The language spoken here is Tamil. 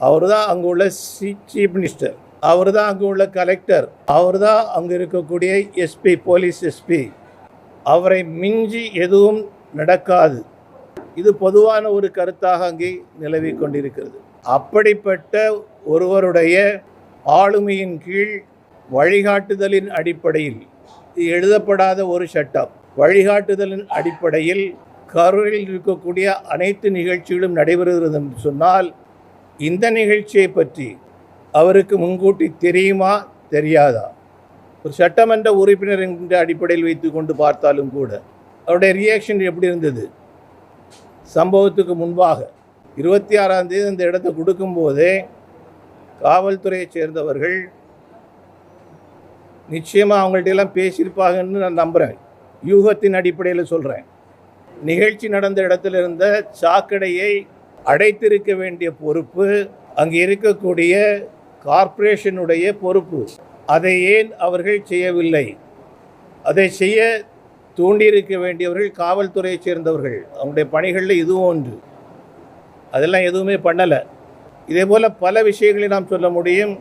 அவர் தான் அங்கே உள்ள சி சீஃப் மினிஸ்டர் அவர் தான் அங்கே உள்ள கலெக்டர் அவர் தான் அங்கே இருக்கக்கூடிய எஸ்பி போலீஸ் எஸ்பி அவரை மிஞ்சி எதுவும் நடக்காது. இது பொதுவான ஒரு கருத்தாக அங்கே நிலவி கொண்டிருக்கிறது. அப்படிப்பட்ட ஒருவருடைய ஆளுமையின் கீழ் வழிகாட்டுதலின் அடிப்படையில் எழுதப்படாத ஒரு சட்டம். வழிகாட்டுதலின் அடிப்படையில் கரூரில் இருக்கக்கூடிய அனைத்து நிகழ்ச்சிகளும் நடைபெறுகிறது என்று சொன்னால் இந்த நிகழ்ச்சியை பற்றி அவருக்கு முன்கூட்டி தெரியுமா தெரியாதா? ஒரு சட்டமன்ற உறுப்பினர் என்கின்ற அடிப்படையில் வைத்து கொண்டு பார்த்தாலும் கூட அவருடைய ரியாக்ஷன் எப்படி இருந்தது? சம்பவத்துக்கு முன்பாக இருபத்தி ஆறாம் தேதி அந்த இடத்தை கொடுக்கும்போதே காவல்துறையைச் சேர்ந்தவர்கள் நிச்சயமாக அவங்கள்ட்ட எல்லாம் பேசியிருப்பாங்கன்னு நான் நம்புகிறேன் யூகத்தின் அடிப்படையில் சொல்கிறேன் நிகழ்ச்சி நடந்த இடத்துல இருந்த சாக்கடையை அடைத்திருக்க வேண்டிய பொறுப்பு அங்கே இருக்கக்கூடிய கார்ப்பரேஷனுடைய பொறுப்பு. அதை ஏன் அவர்கள் செய்யவில்லை? அதை செய்ய தூண்டியிருக்க வேண்டியவர்கள் காவல்துறையைச் சேர்ந்தவர்கள். அவங்களுடைய பணிகளில் இதுவும் ஒன்று. அதெல்லாம் எதுவுமே பண்ணலை. இதே போல் பல விஷயங்களை நாம் சொல்ல முடியும்.